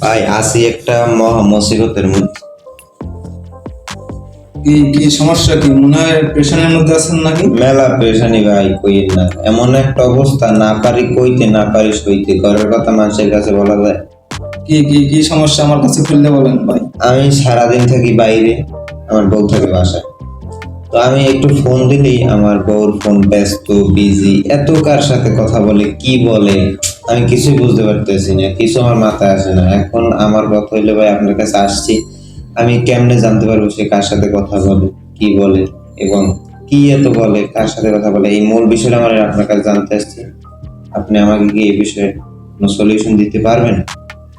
ভাই আসি একটা মহা মুসিবতের মধ্যে। কি কি সমস্যা কি? মনে হয় মধ্যে আছেন নাকি? মেলা পেরেশানি ভাই কইেন না। এমন একটা অবস্থা না পারি কইতে না পারি সইতে। ঘরের কথা মানুষের কাছে বলা যায়। কি কি কি সমস্যা? আমার কাছে খুললে বলেন ভাই। আমি সারাদিন থাকি বাইরে আমার বউ থাকে বাসায়। তো আমি একটু ফোন দিলেই আমার বউর ফোন ব্যস্ত বিজি এত কার সাথে কথা বলে, কি বলে, আমি কিছুই বুঝতে পারতেছি না, কিছু আমার মাথায় আসে না। এখন আমার কথা হইলে ভাই আপনার কাছে আসছি, আমি কেমনে জানতে পারব সে কার সাথে কথা বলে, কি বলে, এবং কি এত বলে, কার সাথে কথা বলে? এই মূল বিষয়টা আমার আপনার কাছে জানতে আসছি। আপনি আমাকে কি এই বিষয়ে কোনো সলিউশন দিতে পারবেন?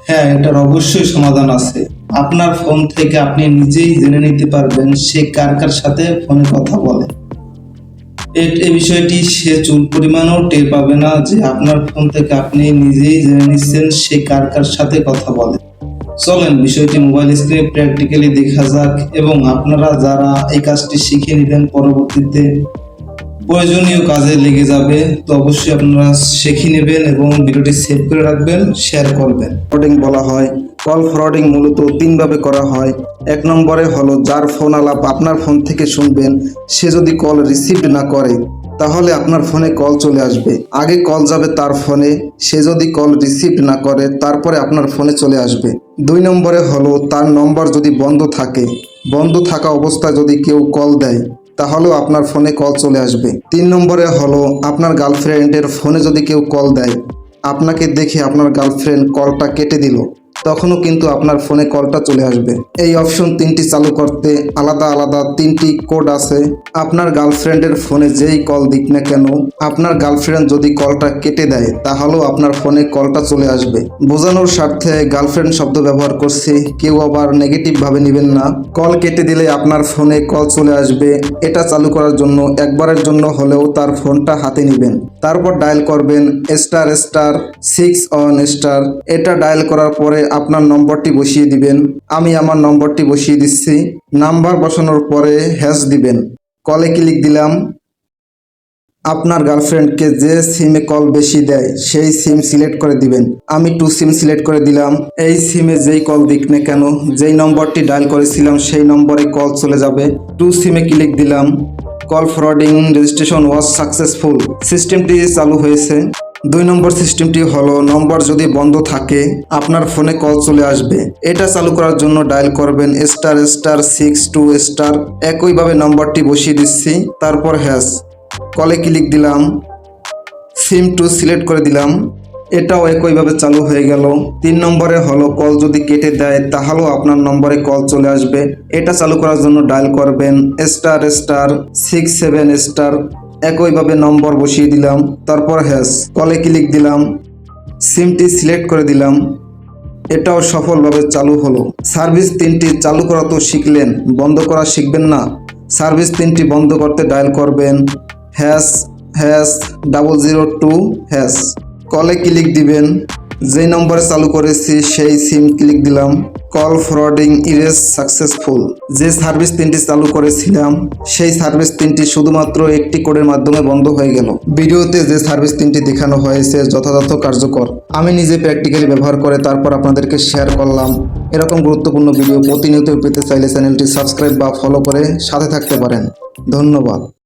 হ্যাঁ এটার অবশ্যই সমাধান আছে। আপনার ফোন থেকে আপনি নিজেই জেনে নিতে পারবেন সে কার কার সাথে ফোনে কথা বলে। এ- বিষয়টি সে চুল পরিমাণও টের পাবে না যে আপনার ফোন থেকে আপনি নিজেই জেনে নিচ্ছেন সে কার কার সাথে কথা বলে। চলেন বিষয়টি মোবাইল স্ক্রিনে প্র্যাকটিক্যালি দেখা যাক এবং আপনারা যারা এই কাজটি শিখে নেবেন পরবর্তীতে প্রয়োজনীয় কাজে লেগে যাবে, তো অবশ্যই আপনারা শিখে নেবেন এবং ভিডিওটি সেভ করে রাখবেন শেয়ার করবেন। ফ্রডিং বলা হয়। কল ফ্রডিং মূলত তিনভাবে করা হয়। এক নম্বরে হলো যার ফোন আলাপ আপনার ফোন থেকে শুনবেন, সে যদি কল রিসিভ না করে, তাহলে আপনার ফোনে কল চলে আসবে। আগে কল যাবে তার ফোনে সে যদি কল রিসিভ না করে, তারপরে আপনার ফোনে চলে আসবে। দুই নম্বরে হলো তার নম্বর যদি বন্ধ থাকে, বন্ধ থাকা অবস্থায় যদি কেউ কল দেয় তাহলেও আপনার ফোনে কল চলে আসবে। তিন নম্বরে হলো, আপনার গার্লফ্রেন্ডের ফোনে যদি কেউ কল দেয়, আপনাকে দেখে আপনার গার্লফ্রেন্ড কলটা কেটে দিল। তখনও কিন্তু আপনার ফোনে কলটা চলে আসবে। এই অপশন তিনটি চালু করতে আলাদা আলাদা তিনটি কোড আছে। আপনার গার্লফ্রেন্ডের ফোনে যেই কল দিক না কেন, আপনার গার্লফ্রেন্ড যদি কলটা কেটে দেয়, তাহলেও আপনার ফোনে কলটা চলে আসবে। বোঝানোর স্বার্থে গার্লফ্রেন্ড শব্দ ব্যবহার করছি, কেউ আবার নেগেটিভ ভাবে নেবেন না। কল কেটে দিলে আপনার ফোনে কল চলে আসবে। এটা চালু করার জন্য, একবারের জন্য হলেও তার ফোনটা হাতে নেবেন। তারপর ডায়াল করবেন star star six one star এটা ডায়াল করার পরে আপনার নম্বরটি বসিয়ে দিবেন। আমি আমার নম্বরটি বসিয়ে দিচ্ছি। নাম্বার বসানোর পরে হ্যাশ দিবেন। কলে ক্লিক দিলাম। আপনার গার্লফ্রেন্ডকে যে সিমে কল বেশি দেয়, সেই সিম সিলেক্ট করে দিবেন। আমি টু সিম সিলেক্ট করে দিলাম। এই সিমে যেই কল দিক না কেন, যেই নম্বরটি ডায়াল করেছিলাম, সেই নম্বরে কল চলে যাবে। টু সিমে ক্লিক দিলাম। Call forwarding registration was successful. সিস্টেমটি চালু হয়েছে। দুই নম্বর সিস্টেমটি হলো, নম্বর যদি বন্ধ থাকে, আপনার ফোনে কল চলে আসবে। এটা চালু করার জন্য ডায়াল করবেন star star, six, two, star. একইভাবে নম্বরটি বসিয়ে দিচ্ছি। তারপর হ্যাশ। কলে ক্লিক দিলাম, সিম টু সিলেক্ট করে দিলাম, এটাও একইভাবে চালু হয়ে গেল। তিন নম্বরে হলো কল যদি কেটে দেয়, তাহলেও আপনার নম্বরে কল চলে আসবে। এটা চালু করার জন্য ডায়াল করবেন, star star, six, seven, star, একইভাবে নম্বর বসিয়ে দিলাম। তারপর হ্যাশ, কলে ক্লিক দিলাম, সিমটি সিলেক্ট করে দিলাম। এটাও সফলভাবে চালু হলো। সার্ভিস তিনটি চালু করা তো শিখলেন, বন্ধ করা শিখবেন না। সার্ভিস তিনটি বন্ধ করতে ডায়াল করবেন hash hash double zero two hash. কলে ক্লিক দিবেন। যেই নম্বরে চালু করেছি, সেই সিম ক্লিক দিলাম। কল ফরওয়ার্ডিং ইরেজ সাকসেসফুল যে সার্ভিস তিনটি চালু করেছিলাম, সেই সার্ভিস তিনটি শুধুমাত্র একটি কোডের মাধ্যমে বন্ধ হয়ে গেল। ভিডিওতে যে সার্ভিস তিনটি দেখানো হয়েছে, যথাযথ কার্যকর। আমি নিজে প্র্যাকটিক্যালি ব্যবহার করে তারপর আপনাদেরকে শেয়ার করলাম। এরকম গুরুত্বপূর্ণ ভিডিও প্রতিনিয়ত পেতে চাইলে চ্যানেলটি সাবস্ক্রাইব বা ফলো করে সাথে থাকতে পারেন। ধন্যবাদ।